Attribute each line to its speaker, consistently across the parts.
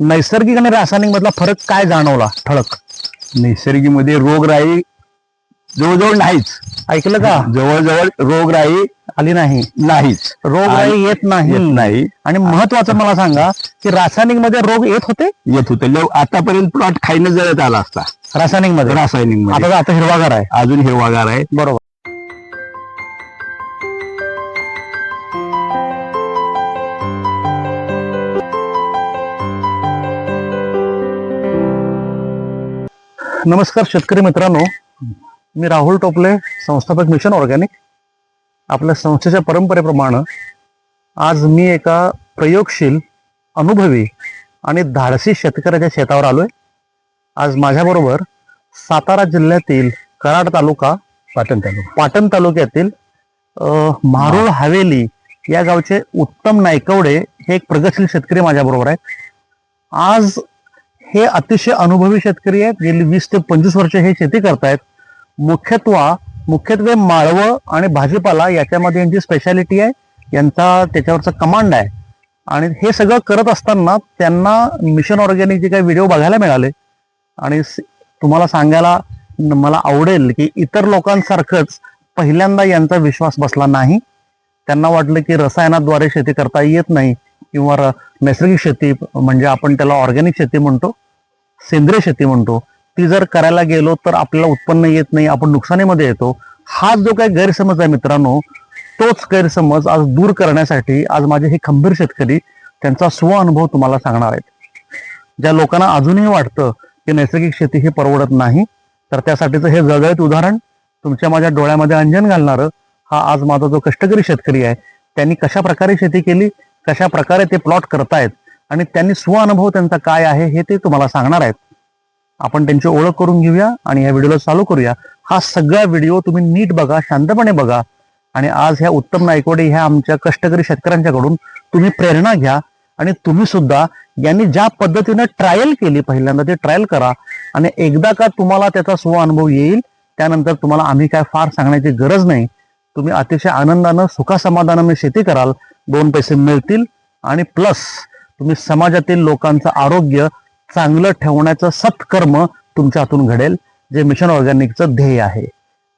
Speaker 1: नैसर्गिक आणि रासायनिक मधला फरक काय जाणवला? ठळक.
Speaker 2: नैसर्गिकमध्ये रोगराई जवळजवळ नाहीच.
Speaker 1: ऐकलं का?
Speaker 2: जवळजवळ रोगराई
Speaker 1: आली नाही.
Speaker 2: नाहीच.
Speaker 1: रोगराई येत नाही.
Speaker 2: येत नाही.
Speaker 1: आणि महत्वाचं मला सांगा की रासायनिकमध्ये रोग येत होते?
Speaker 2: येत होतं. लव- आतापर्यंत प्लॉट खाईनं जळत आला असता. रासायनिकमध्ये रासायनिकमध्ये
Speaker 1: आता आता हिरवागार आहे.
Speaker 2: अजून हिरवागार आहे.
Speaker 1: बरोबर. नमस्कार शेतकरी मित्रांनो. मी राहुल टोपले संस्थापक मिशन ऑर्गॅनिक. आपल्या संस्थेच्या परंपरेप्रमाणे आज मी एका प्रयोगशील अनुभवी आणि धाडसी शेतकऱ्याच्या शेतावर आलो आहे आज माझ्याबरोबर सातारा जिल्ह्यातील कराड तालुका
Speaker 2: पाटण तालुका
Speaker 1: पाटण तालुक्यातील मारुळ हवेली या गावचे उत्तम नायकवडे हे एक प्रगतशील शेतकरी माझ्याबरोबर आहेत. आज हे अतिशय अनुभवी शेतकरी आहेत. गेली वीस ते पंचवीस वर्ष हे शेती करतायत. मुख्यत्वा मुख्यत्वे माळवं आणि भाजीपाला याच्यामध्ये यांची स्पेशालिटी आहे. यांचा त्याच्यावरचा कमांड आहे. आणि हे सगळं करत असताना त्यांना मिशन ऑर्गॅनिकचे काही व्हिडिओ बघायला मिळाले. आणि तुम्हाला सांगायला मला आवडेल की इतर लोकांसारखंच पहिल्यांदा यांचा विश्वास बसला नाही. त्यांना वाटलं की रसायनाद्वारे शेती करता येत नाही. किंवा नैसर्गिक शेती म्हणजे आपण त्याला ऑर्गॅनिक शेती म्हणतो सेंद्रिय शेती म्हणतो ती जर करायला गेलो तर आपल्याला उत्पन्न येत नाही आपण नुकसानीमध्ये येतो. हा जो काही गैरसमज आहे मित्रांनो तोच गैरसमज आज दूर करण्यासाठी आज माझे हे खंबीर शेतकरी त्यांचा स्व अनुभव तुम्हाला सांगणार आहेत. ज्या लोकांना अजूनही वाटतं की नैसर्गिक शेती ही परवडत नाही तर त्यासाठीचं हे जळजळीत उदाहरण तुमच्या माझ्या डोळ्यामध्ये अंजन घालणारं हा आज माझा जो कष्टकरी शेतकरी आहे त्यांनी कशा प्रकारे शेती केली कशा प्रकारे ते प्लॉट करतायत आणि त्यांनी स्वअनुभव त्यांचा काय आहे हे ते तुम्हाला सांगणार आहेत. आपण त्यांची ओळख करून घेऊया आणि या व्हिडिओला चालू करूया. हा सगळा व्हिडिओ तुम्ही नीट बघा शांतपणे बघा. आणि आज ह्या उत्तम नायकोडे ह्या आमच्या कष्टकरी शेतकऱ्यांच्याकडून तुम्ही प्रेरणा घ्या आणि तुम्ही सुद्धा यांनी ज्या पद्धतीनं ट्रायल केली पहिल्यांदा ते ट्रायल करा. आणि एकदा का तुम्हाला त्याचा स्व येईल त्यानंतर तुम्हाला आम्ही काय फार सांगण्याची गरज नाही. तुम्ही अतिशय आनंदानं सुखासमाधानाने शेती कराल. दोन पैसे मिळतील आणि प्लस तुम्ही समाजातील लोकांचं आरोग्य चांगलं ठेवण्याचं सत्कर्म तुमच्या हातून घडेल जे मिशन ऑर्गॅनिकचं ध्येय आहे.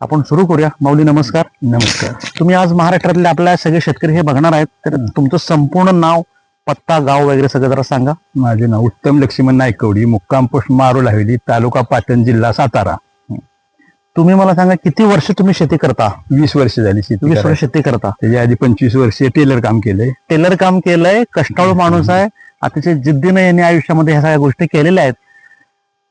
Speaker 1: आपण सुरू करूया. माऊली नमस्कार.
Speaker 2: नमस्कार.
Speaker 1: तुम्ही आज महाराष्ट्रातले आपल्या सगळे शेतकरी हे बघणार आहेत तर तुमचं संपूर्ण नाव पत्ता गाव वगैरे सगळं जरा सांगा.
Speaker 2: माझे नाव उत्तम लक्ष्मण नायकवडी मुक्काम पोस्ट मारुल हवेली तालुका पाटण जिल्हा सातारा.
Speaker 1: तुम्ही मला सांगा किती वर्ष तुम्ही शेती करता?
Speaker 2: वीस वर्ष झाली शेती
Speaker 1: वीस
Speaker 2: करायला.
Speaker 1: वर्ष शेती करता.
Speaker 2: त्याच्या आधी पंचवीस वर्ष टेलर काम केलंय.
Speaker 1: टेलर काम केलंय कष्टाळू माणूस आहे. अतिशय जिद्दीने यांनी आयुष्यामध्ये ह्या सगळ्या गोष्टी केलेल्या आहेत.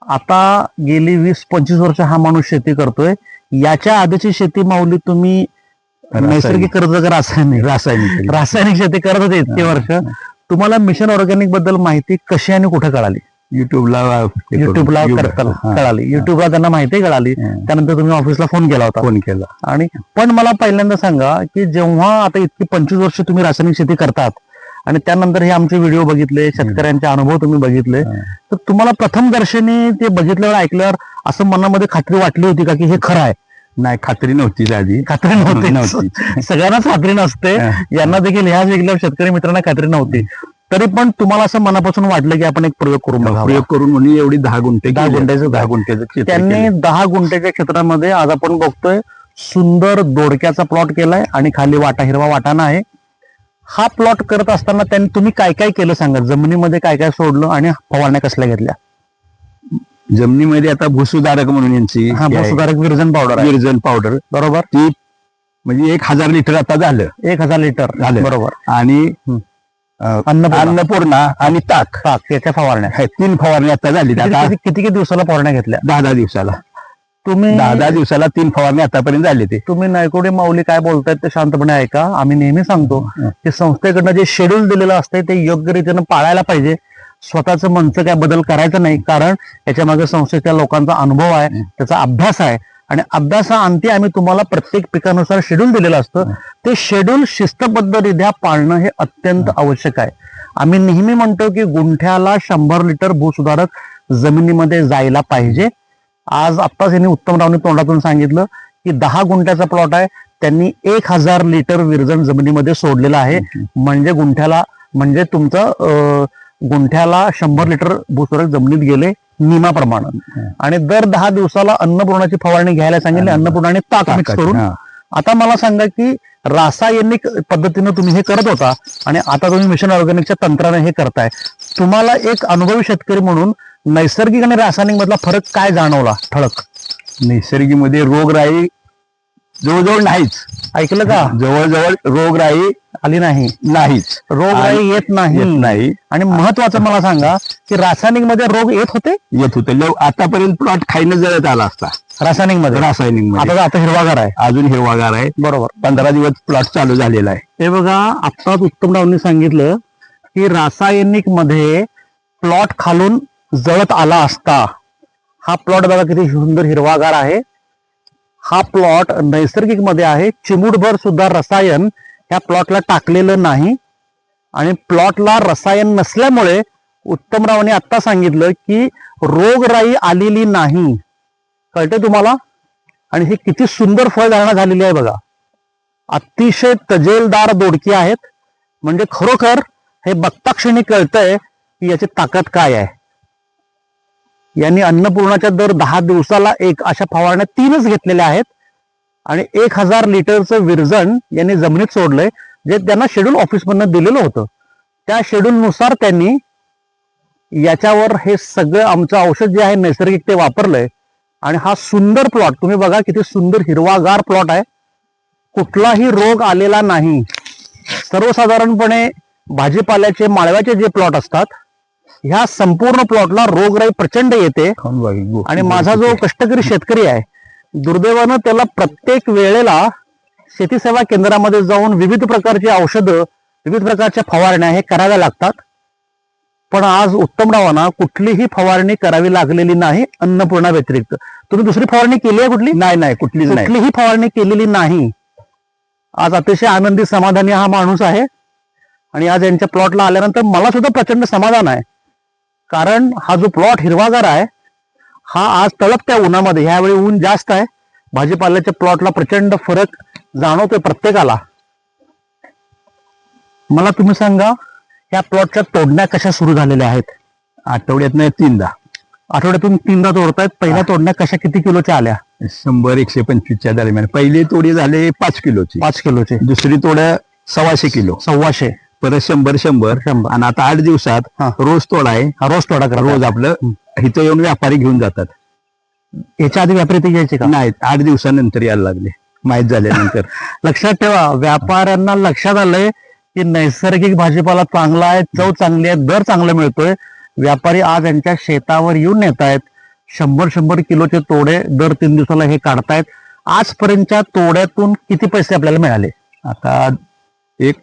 Speaker 1: आता गेली वीस पंचवीस वर्ष हा माणूस शेती करतोय. याच्या आधीची शेती माऊली तुम्ही नैसर्गिक कर्ज रासायनिक?
Speaker 2: रासायनिक
Speaker 1: रासायनिक शेती करत होते इतके वर्ष. तुम्हाला मिशन ऑर्गॅनिकबद्दल माहिती कशी आणि कुठे कळाली?
Speaker 2: युट्यूबला
Speaker 1: युट्यूबला कळाली. युट्यूबला त्यांना माहिती कळाली. त्यानंतर तुम्ही ऑफिसला फोन केला होता.
Speaker 2: फोन केला.
Speaker 1: आणि पण मला पहिल्यांदा सांगा की जेव्हा आता इतकी पंचवीस वर्ष तुम्ही रासायनिक शेती करतात आणि त्यानंतर हे आमचे व्हिडिओ बघितले शेतकऱ्यांचे अनुभव तुम्ही बघितले. तर तुम्हाला प्रथम दर्शनी ते बघितल्यावर ऐकल्यावर असं मनामध्ये खात्री वाटली होती का की हे खरं आहे?
Speaker 2: नाही खात्री नव्हती आधी
Speaker 1: खात्री नव्हती.
Speaker 2: नव्हती.
Speaker 1: सगळ्यांनाच खात्री नसते. यांना देखील ह्या ऐकल्यावर शेतकरी मित्रांना खात्री नव्हती. तरी पण तुम्हाला असं मनापासून वाटलं की आपण एक प्रयोग करून बघावा.
Speaker 2: प्रयोग करून म्हणून एवढी दहा गुंठे
Speaker 1: दहा. गुंठ्याचं
Speaker 2: दहा. गुंठ्याचं
Speaker 1: त्यांनी. दहा गुंठ्याच्या क्षेत्रामध्ये आज आपण बघतोय सुंदर दोडक्याचा प्लॉट केलाय आणि खाली वाटा हिरवा वाटाणा आहे. हा प्लॉट करत असताना त्यांनी तुम्ही काय काय केलं सांगा? जमिनीमध्ये काय काय सोडलं आणि फवारण्या कसल्या घेतल्या?
Speaker 2: जमिनीमध्ये आता भूसुधारक म्हणून यांची
Speaker 1: हा
Speaker 2: हे आहे.
Speaker 1: सुधारक विरजन पावडर
Speaker 2: विरजन पावडर
Speaker 1: बरोबर.
Speaker 2: ती म्हणजे एक हजार लिटर आता झालं.
Speaker 1: एक हजार लिटर.
Speaker 2: झालं.
Speaker 1: बरोबर.
Speaker 2: आणि
Speaker 1: अन्नपूर्णा.
Speaker 2: आणि ताक.
Speaker 1: ताक याच्या फवारण्या.
Speaker 2: तीन फवारणी आता झाली.
Speaker 1: किती किती- दिवसाला फवारण्या घेतल्या?
Speaker 2: दहा दहा दिवसाला.
Speaker 1: तुम्ही
Speaker 2: दहा दहा दिवसाला तीन फवारणी आतापर्यंत झाली ते.
Speaker 1: तुम्ही नायकोडे माऊली काय बोलतायत ते शांतपणे ऐका. आम्ही नेहमी सांगतो. की संस्थेकडनं जे शेड्यूल दिलेलं असतंय ते योग्य रीतीनं पाळायला पाहिजे. स्वतःचं मनचं काय बदल करायचं नाही. कारण याच्या मागे संस्थेच्या लोकांचा अनुभव आहे. त्याचा अभ्यास आहे. आणि अभ्यासाअंती आम्ही तुम्हाला प्रत्येक पिकानुसार शेड्यूल दिलेलं असतं. ते शेड्यूल शिस्तबद्धरित्या पाळणं हे अत्यंत आवश्यक आहे. आम्ही नेहमी म्हणतो की गुंठ्याला शंभर लिटर भूसुधारक जमिनीमध्ये जायला पाहिजे. आज आत्ताच यांनी उत्तमरावने तोंडातून सांगितलं की दहा गुंठ्याचा प्लॉट आहे. त्यांनी एक हजार लिटर विरजण जमिनीमध्ये सोडलेलं आहे. म्हणजे गुंठ्याला म्हणजे तुमचं गुंठ्याला शंभर लिटर भूसुरक जमिनीत गेले. नियमाप्रमाणे. आणि दर दहा दिवसाला अन्नपूर्णाची फवारणी घ्यायला सांगितली अन्नपूर्णाने ताक मिक्स करून. आता मला सांगा की रासायनिक पद्धतीनं तुम्ही हे करत होता आणि आता तुम्ही मिशन ऑर्गॅनिकच्या तंत्राने हे करताय. तुम्हाला एक अनुभवी शेतकरी म्हणून नैसर्गिक आणि रासायनिक मधला फरक काय जाणवला? ठळक.
Speaker 2: नैसर्गिकमध्ये रोगराई जवळजवळ नाहीच.
Speaker 1: ऐकलं का?
Speaker 2: जवळजवळ रोगराई
Speaker 1: आली नाही.
Speaker 2: नाहीच.
Speaker 1: रोगराई येत
Speaker 2: येत
Speaker 1: नाही.
Speaker 2: नाही.
Speaker 1: आणि महत्वाचं मला सांगा की रासायनिकमध्ये रोग येत होते?
Speaker 2: येत होतं. लव- आतापर्यंत प्लॉट खाईनं जळत आला असता.
Speaker 1: रासायनिकमध्ये
Speaker 2: रासायनिकमध्ये
Speaker 1: आता हिरवागार आहे.
Speaker 2: अजून हिरवागार आहे.
Speaker 1: बरोबर.
Speaker 2: पंधरा दिवस प्लॉट चालू झालेला आहे.
Speaker 1: हे बघा आत्ताच उत्तमरावनी सांगितलं की रासायनिकमध्ये प्लॉट खालून जळत आला असता. हा प्लॉट बघा किती सुंदर हिरवागार आहे. हा प्लॉट नैसर्गिकमध्ये आहे. चिमुडभर सुद्धा रसायन ह्या प्लॉटला टाकलेलं नाही. आणि प्लॉटला रसायन नसल्यामुळे उत्तमरावने आता सांगितलं की रोगराई आलेली नाही. कळते तुम्हाला? आणि हे किती सुंदर फळधारणा झालेली आहे बघा. अतिशय तजेलदार दोडकी आहेत. म्हणजे खरोखर हे बघता क्षणी कळतंय की याची ताकद काय आहे. यांनी अन्नपूर्णाच्या दर दहा दिवसाला एक अशा फवारण्या तीनच घेतलेल्या आहेत. आणि एक हजार लिटरचं विरजण यांनी जमिनीत सोडलंय जे त्यांना शेड्यूल ऑफिसमधनं दिलेलं होतं. त्या शेड्यूलनुसार त्यांनी याच्यावर हे सगळं आमचं औषध जे आहे नैसर्गिक ते वापरलंय. आणि हा सुंदर प्लॉट तुम्ही बघा किती सुंदर हिरवागार प्लॉट आहे. कुठलाही रोग आलेला नाही. सर्वसाधारणपणे भाजीपाल्याचे माळव्याचे जे प्लॉट असतात ह्या संपूर्ण प्लॉटला रोगराई प्रचंड येते. आणि माझा जो कष्टकरी शेतकरी आहे दुर्दैवानं त्याला प्रत्येक वेळेला शेती सेवा केंद्रामध्ये जाऊन विविध प्रकारची औषधं विविध प्रकारच्या फवारण्या हे कराव्या लागतात. पण आज उत्तमरावांना कुठलीही फवारणी करावी लागलेली नाही अन्नपूर्णा व्यतिरिक्त. तुम्ही दुसरी फवारणी केली आहे कुठली?
Speaker 2: नाही नाही कुठलीच नाही.
Speaker 1: कुठलीही फवारणी केलेली नाही. आज अतिशय आनंदी समाधानी हा माणूस आहे. आणि आज यांच्या प्लॉटला आल्यानंतर मला सुद्धा प्रचंड समाधान आहे. कारण हा जो प्लॉट हिरवागार आहे हा आज तळपत्या उन्हामध्ये ह्यावेळी ऊन जास्त आहे. भाजीपाल्याच्या प्लॉटला प्रचंड फरक जाणवतोय प्रत्येकाला. मला तुम्ही सांगा या प्लॉटच्या तोडण्या कशा सुरू झालेल्या आहेत?
Speaker 2: आठवड्यात नाही तीनदा.
Speaker 1: आठवड्यातून तीनदा तोडतायत पहिल्या तोडण्या कशा किती किलोच्या आल्या?
Speaker 2: शंभर एकशे पंचवीसच्या दरम्यान. पहिली तोडी झाले पाच किलोची.
Speaker 1: पाच किलोचे.
Speaker 2: दुसरी तोड्या सव्वाशे किलो.
Speaker 1: सव्वाशे.
Speaker 2: परत शंभर शंभर.
Speaker 1: शंभर.
Speaker 2: आणि आता आठ दिवसात
Speaker 1: हा.
Speaker 2: रोज तोडा आहे.
Speaker 1: हा रोज तोडा करा
Speaker 2: रोज आपलं इथं येऊन व्यापारी घेऊन जातात.
Speaker 1: याच्या आधी व्यापारी ते घ्यायचे का?
Speaker 2: नाही आठ दिवसानंतर यायला लागले. माहीत झाल्यानंतर.
Speaker 1: लक्षात ठेवा व्यापाऱ्यांना लक्षात आलंय की नैसर्गिक भाजीपाला चांगला आहे चव चांगली आहे दर चांगला मिळतोय. व्यापारी आज यांच्या शेतावर येऊन नेत आहेत. शंभर शंभर किलोचे तोडे दर तीन दिवसाला हे काढतायत. आजपर्यंतच्या तोड्यातून किती पैसे आपल्याला मिळाले?
Speaker 2: आता एक?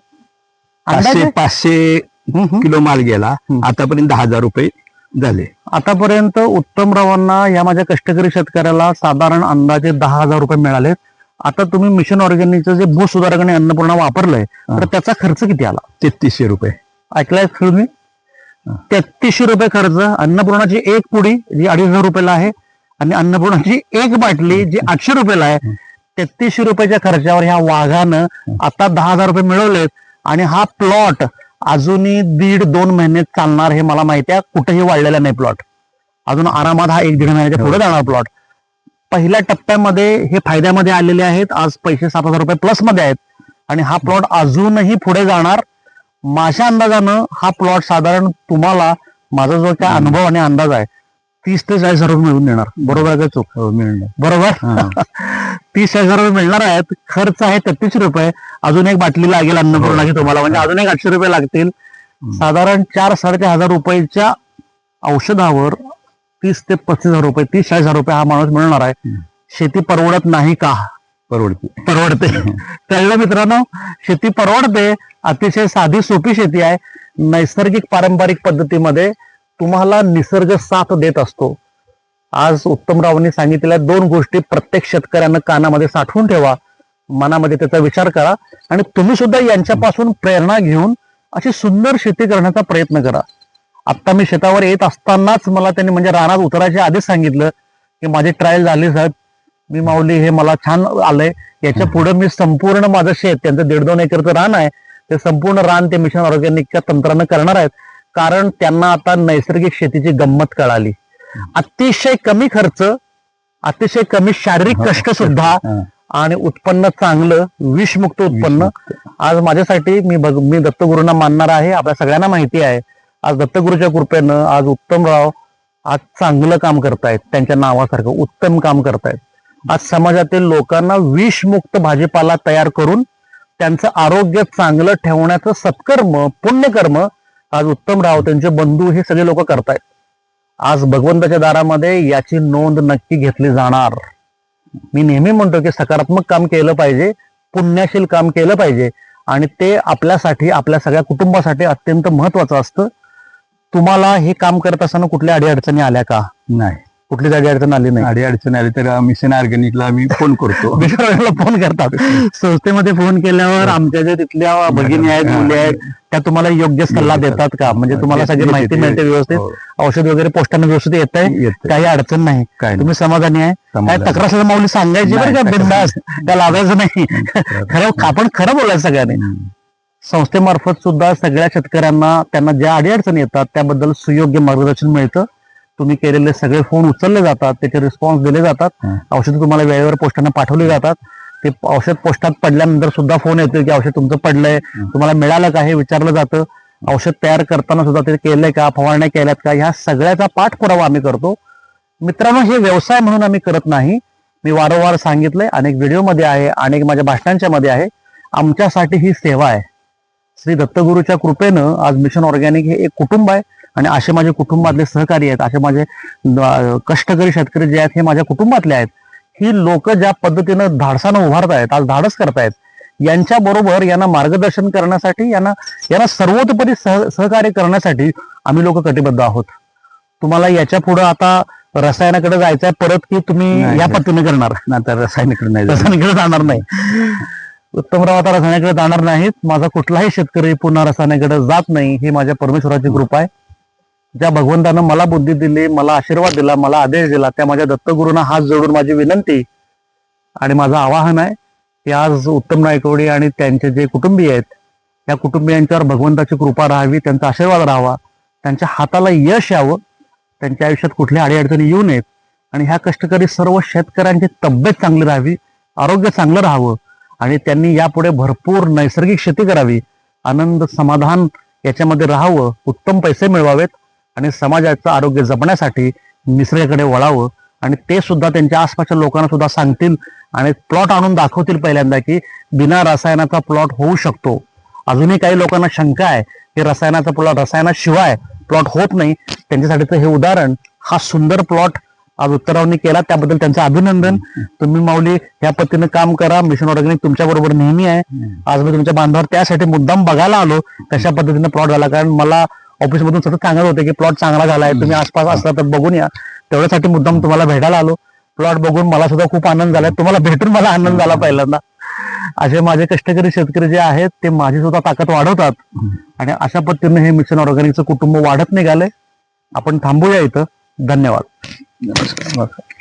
Speaker 2: पाचशे पाचशे. किलो माल गेला. आतापर्यंत दहा हजार रुपये झाले.
Speaker 1: आतापर्यंत उत्तमरावांना या माझ्या कष्टकरी शेतकऱ्याला साधारण अंदाजे दहा हजार रुपये मिळाले. आता तुम्ही मिशन ऑर्गॅनिकचं जे भू सुधारक आणि अन्नपूर्णा वापरलंय तर. त्याचा खर्च किती आला?
Speaker 2: तेहतीसशे रुपये.
Speaker 1: ऐकलाय तुम्ही? तेहतीसशे रुपये खर्च अन्नपूर्णाची एक पुडी जी अडीच हजार रुपयाला आहे आणि अन्नपूर्णाची एक बाटली जी आठशे रुपयाला आहे तेहतीसशे रुपयाच्या खर्चावर ह्या वाघानं आता दहा हजार रुपये मिळवलेत. आणि हा प्लॉट अजूनही दीड दोन महिने चालणार हे मला माहिती आहे. कुठेही वाढलेला नाही प्लॉट अजून आरामात हा एक दीड महिन्याच्या पुढे जाणार प्लॉट पहिल्या टप्प्यामध्ये हे फायद्यामध्ये आलेले आहेत. आज पैसे सात हजार रुपये प्लसमध्ये आहेत. आणि हा प्लॉट अजूनही पुढे जाणार. माझ्या अंदाजानं हा प्लॉट साधारण तुम्हाला माझा जो काय अनुभव आणि अंदाज आहे तीस ते चाळीस हजार रुपये मिळून देणार. बरोबर आहे का चूक?
Speaker 2: हो, मिळणार
Speaker 1: बरोबर?
Speaker 2: हा.
Speaker 1: तीस चाळीस हजार रुपये मिळणार आहेत. खर्च आहे तेहतीसशे रुपये. अजून एक बाटली लागेल अन्नपूर्णाची तुम्हाला. म्हणजे अजून एक आठशे रुपये लागतील. साधारण चार साडेचार हजार रुपयाच्या औषधावर तीस ते पस्तीस हजार रुपये तीस चाळीस हजार रुपये हा माणूस मिळणार आहे. शेती परवडत नाही का?
Speaker 2: परवडते.
Speaker 1: परवडते. कळलं मित्रांनो? शेती परवडते. अतिशय साधी सोपी शेती आहे. नैसर्गिक पारंपरिक पद्धतीमध्ये तुम्हाला निसर्ग साथ देत असतो. आज उत्तमरावांनी सांगितलेल्या दोन गोष्टी प्रत्येक शेतकऱ्यानं कानामध्ये साठवून ठेवा. मनामध्ये त्याचा विचार करा आणि तुम्ही सुद्धा यांच्यापासून प्रेरणा घेऊन अशी सुंदर शेती करण्याचा प्रयत्न करा. आता मी शेतावर येत असतानाच मला त्यांनी म्हणजे रानात उतरायच्या आधीच सांगितलं की माझी ट्रायल झाली साहेब. मी माऊली हे मला छान आलंय. याच्यापुढे मी संपूर्ण माझं शेत त्यांचं दीड दोन एकरचं रान आहे ते संपूर्ण रान ते मिशन ऑर्गॅनिकच्या तंत्रानं करणार आहेत. कारण त्यांना आता नैसर्गिक शेतीची गंमत कळाली. अतिशय कमी खर्च अतिशय कमी शारीरिक कष्ट सुद्धा. आणि उत्पन्न चांगलं विषमुक्त. उत्पन्न. आज माझ्यासाठी मी बघ मी दत्तगुरूंना मानणार आहे. आपल्या सगळ्यांना माहिती आहे. आज दत्तगुरूच्या कृपेनं आज उत्तमराव आज चांगलं काम करतायत. त्यांच्या नावासारखं उत्तम काम करतायत. आज समाजातील लोकांना विषमुक्त भाजीपाला तयार करून त्यांचं आरोग्य चांगलं ठेवण्याचं सत्कर्म पुण्यकर्म आज उत्तमराव त्यांचे बंधू हे सगळे लोक करतायत. आज भगवंताच्या दारामध्ये याची नोंद नक्की घेतली जाणार. मी नेहमी म्हणतो की सकारात्मक काम केलं पाहिजे पुण्याशील काम केलं पाहिजे आणि ते आपल्यासाठी आपल्या सगळ्या कुटुंबासाठी अत्यंत महत्वाचं असतं. तुम्हाला हे काम करत असताना कुठल्या अडीअडचणी आल्या का?
Speaker 2: नाही.
Speaker 1: कुठलीच अडीअडचण आली नाही.
Speaker 2: अडी अडचण आली तर मिशन ऑर्गॅनिकला आम्ही फोन करतो.
Speaker 1: फोन करतात. संस्थेमध्ये फोन केल्यावर आमच्या जे तिथल्या भगिनी आहेत मुली आहेत त्या तुम्हाला योग्य सल्ला देतात का? म्हणजे तुम्हाला सगळी माहिती मिळते व्यवस्थित.
Speaker 2: हो,
Speaker 1: औषध वगैरे पोस्टाने व्यवस्थित येत आहे. काही अडचण नाही.
Speaker 2: काय.
Speaker 1: तुम्ही समाधानी आहे. काय. तक्रार माऊली सांगायची बरं का? बिंदास. त्या लावायचं नाही. खरं. आपण खरं बोलायचं सगळ्यांनी. संस्थेमार्फत सुद्धा सगळ्या शेतकऱ्यांना त्यांना ज्या अडीअडचणी येतात त्याबद्दल सुयोग्य मार्गदर्शन मिळतं. तुम्ही केलेले सगळे फोन उचलले जातात त्याचे रिस्पॉन्स दिले जातात. औषधं तुम्हाला वेळेवर पोस्टाने पाठवली जातात. ते औषध पोस्टात पडल्यानंतर सुद्धा फोन येतो की औषध तुमचं पडलंय तुम्हाला मिळालं का हे विचारलं जातं. औषध तयार करताना सुद्धा ते केलंय का फवारण्या केल्यात का ह्या सगळ्याचा पाठपुरावा आम्ही करतो. मित्रांनो हे व्यवसाय म्हणून आम्ही करत नाही. मी वारंवार सांगितलंय अनेक व्हिडिओमध्ये आहे अनेक माझ्या भाषणांच्या मध्ये आहे. आमच्यासाठी ही सेवा आहे. श्री दत्तगुरूच्या कृपेनं आज मिशन ऑर्गॅनिक हे एक कुटुंब आहे. आणि असे माझे कुटुंबातले सहकारी आहेत असे माझे कष्टकरी शेतकरी जे आहेत हे माझ्या कुटुंबातले आहेत. ही लोक ज्या पद्धतीनं धाडसानं उभारत आहेत आज धाडस करतायत यांच्या बरोबर यांना मार्गदर्शन करण्यासाठी यांना यांना सर्वतोपरी सह सहकार्य करण्यासाठी आम्ही लोक कटिबद्ध आहोत. तुम्हाला याच्यापुढे आता रसायनाकडे जायचंय परत की तुम्ही
Speaker 2: नाही,
Speaker 1: या
Speaker 2: नाही.
Speaker 1: पद्धतीने करणार?
Speaker 2: ना तर रसायनिकडे नाही.
Speaker 1: रसायनाकडे जाणार नाही. उत्तमराव आता रसायनाकडे जाणार नाहीत. माझा कुठलाही शेतकरी पुन्हा रसायनाकडे जात नाही ही माझ्या परमेश्वराची कृपा आहे. ज्या भगवंतानं मला बुद्धी दिली मला आशीर्वाद दिला मला आदेश दिला त्या माझ्या दत्तगुरूंना हात जोडून माझी विनंती. आणि माझं आवाहन आहे की आज उत्तम नायकवडी आणि त्यांचे जे कुटुंबीय आहेत त्या कुटुंबियांच्यावर भगवंताची कृपा राहावी त्यांचा आशीर्वाद राहावा त्यांच्या हाताला यश यावं त्यांच्या आयुष्यात कुठल्या अडीअडचणी येऊ नयेत. आणि ह्या कष्टकरी सर्व शेतकऱ्यांची तब्येत चांगली राहावी आरोग्य चांगलं राहावं आणि त्यांनी यापुढे भरपूर नैसर्गिक शेती करावी. आनंद समाधान याच्यामध्ये राहावं उत्तम पैसे मिळवावेत. आणि समाजाचं आरोग्य जपण्यासाठी निसर्गाकडे वळावं. आणि ते सुद्धा त्यांच्या आसपासच्या लोकांना सुद्धा सांगतील आणि प्लॉट आणून दाखवतील पहिल्यांदा की बिना रसायनाचा प्लॉट होऊ शकतो. अजूनही काही लोकांना शंका आहे की रसायनाचा प्लॉट रसायनाशिवाय प्लॉट होत नाही. त्यांच्यासाठीचं हे उदाहरण हा सुंदर प्लॉट आज उत्तरावनी केला. त्याबद्दल त्यांचं अभिनंदन. तुम्ही माऊली या पद्धतीनं काम करा. मिशन ऑर्गॅनिक तुमच्या बरोबर नेहमी आहे. आज मी तुमच्या बांधावर त्यासाठी मुद्दाम बघायला आलो. कशा पद्धतीने प्लॉट झाला? कारण मला ऑफिस मधून सतत सांगत होते की प्लॉट चांगला झालाय तुम्ही आसपास असला तर बघून या. तेवढ्यासाठी मुद्दाम तुम्हाला भेटायला आलो. प्लॉट बघून मला सुद्धा खूप आनंद झालाय. तुम्हाला भेटून मला आनंद झाला पहिल्यांदा. असे माझे कष्टकरी शेतकरी जे आहेत ते माझी सुद्धा ताकद वाढवतात. आणि अशा पद्धतीने हे मिशन ऑर्गॅनिकचं कुटुंब वाढत निघालंय. आपण थांबूया इथं. धन्यवाद.
Speaker 2: नमस्कार.